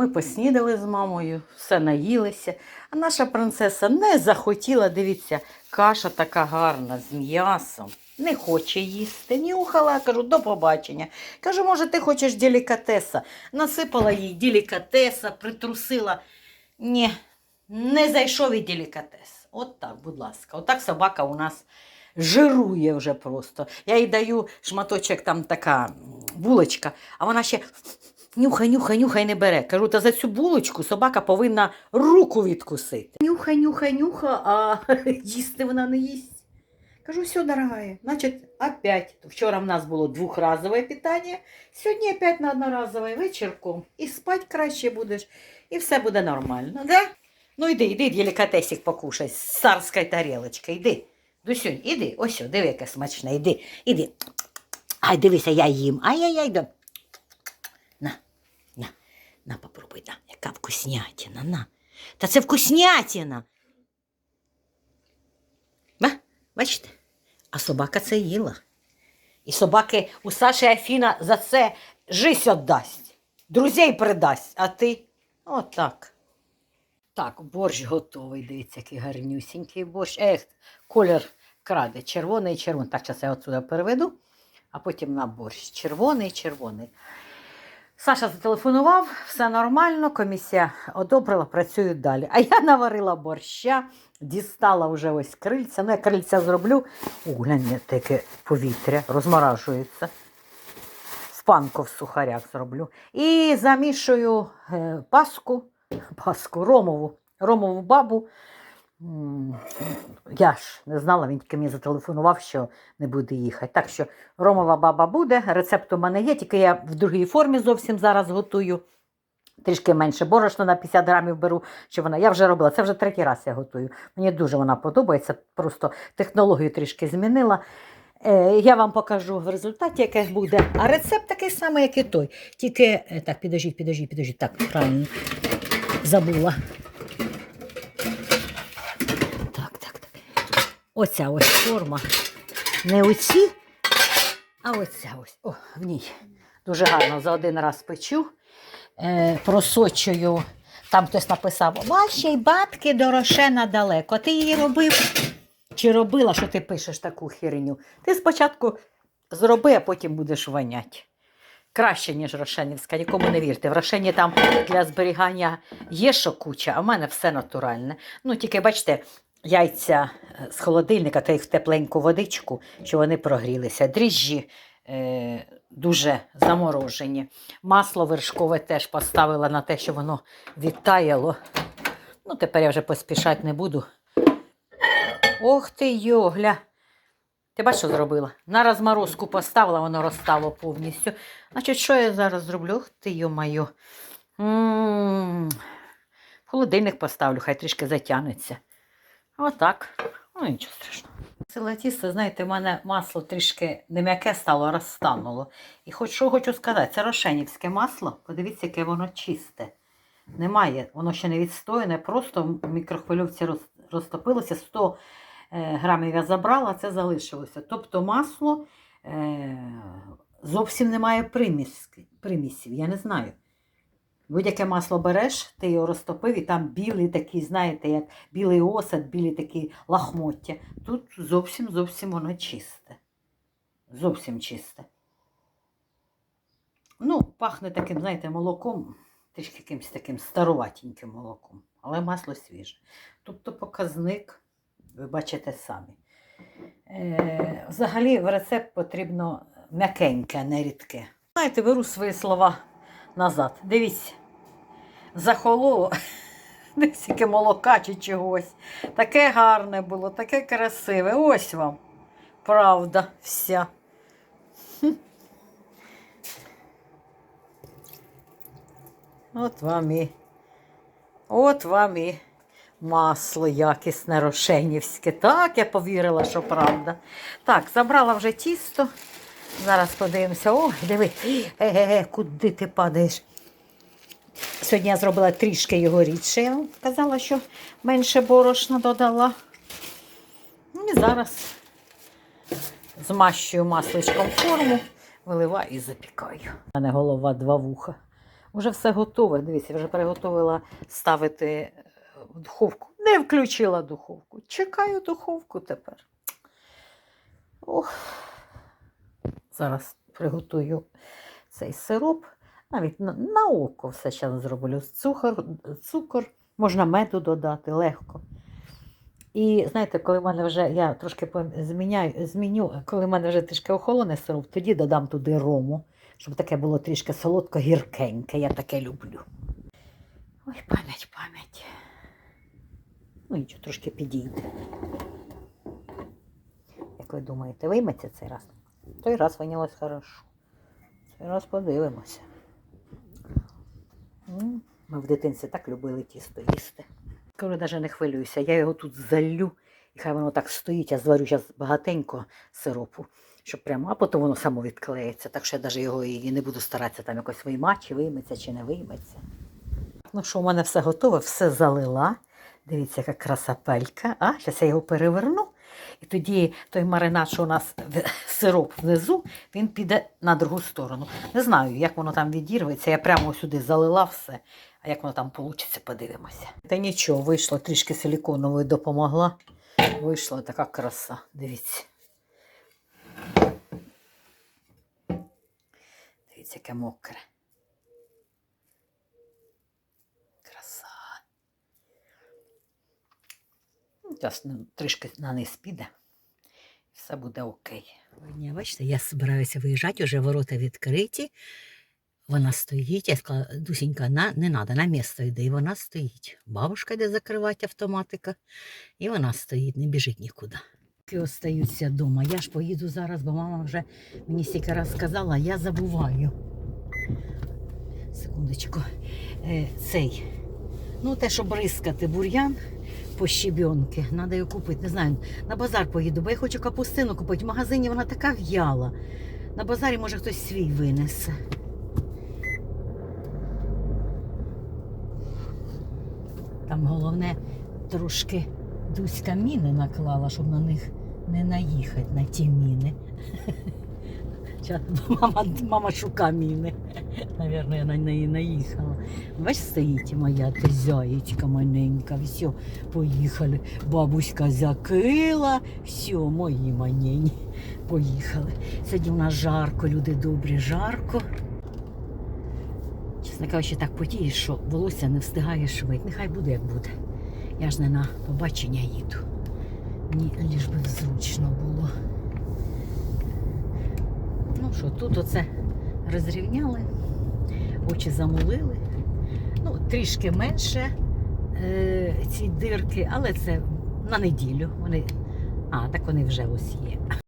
ми поснідали з мамою, все наїлися. А наша принцеса не захотіла, дивіться, каша така гарна з м'ясом. Не хоче їсти. Нюхала, кажу, до побачення. Кажу, може, ти хочеш делікатеса. Насипала їй делікатеса, притрусила. Ні, не зайшов і делікатес. От так, будь ласка. Отак собака у нас жирує вже просто. Я їй даю шматочок, там така булочка, а вона ще нюхай, нюхай, нюхай не бере. Кажу, та за цю булочку собака повинна руку відкусити. Нюхай, нюхай, нюхай, а їсти вона не їсть. Кажу, все, дорогая, значить, опять. Вчора в нас було двохразове питання, сьогодні опять на одноразове вечірком. І спать краще будеш, і все буде нормально, да? Ну йди, йди, делікатесик покушай з царської йди. Дусюнь, іди, ось, диви, яке смачне, іди, іди. Ай, дивися, я їм. Ай-яй-яй, на, попробуй, на, яка вкуснятина, на. Та це вкуснятина. Ба, бачите? А собака це їла. І собаки у Саші Афіна за це жись віддасть. Друзей придасть, а ти отак. Так, борщ готовий. Дивіться, який гарнюсінький борщ. Ех, колір краде. Червоний, червоний. Так, зараз я отсюди переведу, а потім на борщ. Червоний, червоний. Саша зателефонував, все нормально, комісія одобрила, працюють далі. А я наварила борща, дістала вже ось крильця. Ну, я крильця зроблю. О, гляньте, таке повітря розморажується. Спанку в сухарях зроблю. І замішую е, паску, паску, ромову, ромову бабу. Я ж не знала, він тільки мені зателефонував, що не буде їхати. Так що ромова баба буде, рецепт у мене є, тільки я в другій формі зовсім зараз готую. Трішки менше борошна на 50 грамів беру, що вона. Я вже робила, це вже третій раз я готую. Мені дуже вона подобається, просто технологію трішки змінила. Е, я вам покажу в результаті, яке буде. А рецепт такий самий, як і той. Тільки е, так, підожіть, підожіть, підожіть. Так, правильно. Забула. Так, так, так. Оця ось форма. Не оці, а оця ось. О, в ній. Дуже гарно за один раз печу. Е, просочую. Там хтось написав: вашій батки дорошена далеко. Ти її робив? Чи робила, що ти пишеш таку херню? Ти спочатку зроби, а потім будеш воняти. Краще, ніж Рошенівська, нікому не вірте. В Рошені там для зберігання є що куча, а в мене все натуральне. Ну, тільки бачите, яйця е, з холодильника та їх в тепленьку водичку, що вони прогрілися. Дріжджі е, дуже заморожені. Масло вершкове теж поставила на те, що воно відтаяло. Ну, тепер я вже поспішати не буду. Ох ти йогля. Ти бачиш, що зробила? На розморозку поставила, воно розстало повністю. Значить, що я зараз зроблю? Ох ти В холодильник поставлю, хай трішки затягнеться. Отак. Ну, нічого страшного. Сила тіста, знаєте, в мене масло трішки не м'яке стало, розтануло. І хоч що хочу сказати, це рошенівське масло. Подивіться, яке воно чисте. Немає, воно ще не відстояне, просто в мікрохвильовці розтопилося. 100 е, грамів я забрала, це залишилося. Тобто масло е, зовсім немає примісів, я не знаю. Будь-яке масло береш, ти його розтопив, і там білий такий, знаєте, як білий осад, білі такі лахмоття. Тут зовсім зовсім воно чисте. Зовсім чисте. Ну, пахне таким, знаєте, молоком, трішки якимось таким старуватеньким молоком, але масло свіже. Тобто показник, ви бачите самі. Е, взагалі в рецепт потрібно м'якеньке, не рідке. Знаєте, беру свої слова назад. Дивіться, захололо. Десь яке молока чи чогось. Таке гарне було, таке красиве. Ось вам. Правда вся. От вам і. От вам і масло якісне рошенівське. Так, я повірила, що правда. Так, забрала вже тісто. Зараз подивимося. О, диви, е-е-е, куди ти падаєш? Сьогодні я зробила трішки його рідше. Я вам казала, що менше борошна додала. Ну, І зараз змащую масличком форму, виливаю і запікаю. У мене голова два вуха. Уже все готове. Дивіться, вже приготувала ставити е, духовку. Не включила духовку. Чекаю духовку тепер. Ох. Зараз приготую цей сироп. Навіть на, на око все зараз зроблю. Цукор, цукор, можна меду додати легко. І знаєте, коли в мене вже я трошки зміняю, зміню, коли в мене вже трішки охолоне сироп, тоді додам туди рому, щоб таке було трішки солодко-гіркеньке. Я таке люблю. Ой, пам'ять, пам'ять. Ну, нічого, трошки підійде. Як ви думаєте, вийметься цей раз? Той раз винялось хорошо. Цей раз подивимося. Ми в дитинстві так любили тісто їсти. Коли навіть не хвилююся, я його тут залю, і хай воно так стоїть, я зварю зараз багатенько сиропу, щоб прямо, а потім воно само відклеїться. Так що я навіть його і не буду старатися там якось виймати, чи вийметься, чи не вийметься. Ну що, у мене все готове, все залила. Дивіться, яка красапелька. А, зараз я його переверну. І тоді той маринад, що у нас сироп внизу, він піде на другу сторону. Не знаю, як воно там відірветься. Я прямо сюди залила все. А як воно там вийде, подивимося. Та нічого, вийшло, трішки силіконової допомогла. Вийшла така краса. Дивіться. Дивіться, яке мокре. Краса. Зараз ну, трішки на низ піде. Все буде окей. Бачите, я збираюся виїжджати, вже ворота відкриті. Вона стоїть. Я сказала, Дусінька, на, не треба, на місце йди. І вона стоїть. Бабушка йде закривати автоматика, і вона стоїть, не біжить нікуди. Остаються вдома. Я ж поїду зараз, бо мама вже мені стільки раз сказала, я забуваю. Секундочку. Е, цей. Ну, те, що бризкати бур'ян по щебенки, треба його купити. Не знаю, на базар поїду, бо я хочу капустину купити. В магазині вона така в'яла. На базарі, може, хтось свій винесе. Там головне трошки Дуська міни наклала, щоб на них не наїхати на ті міни. Ча- Мама, мама шука міни. Навірно, я на неї наїхала. Стоїть моя ти зяєчка маленька. Все, поїхали. Бабуська закрила. Все, мої манені. Поїхали. Сьогодні в нас жарко, люди добрі, жарко. Чесно кажучи, так потієш, що волосся не встигає швидко. Нехай буде, як буде. Я ж не на побачення їду. Мені ліж би зручно було. Що, тут оце розрівняли, очі замулили. Ну, трішки менше е, ці дирки, але це на неділю. Вони... А, так вони вже ось є.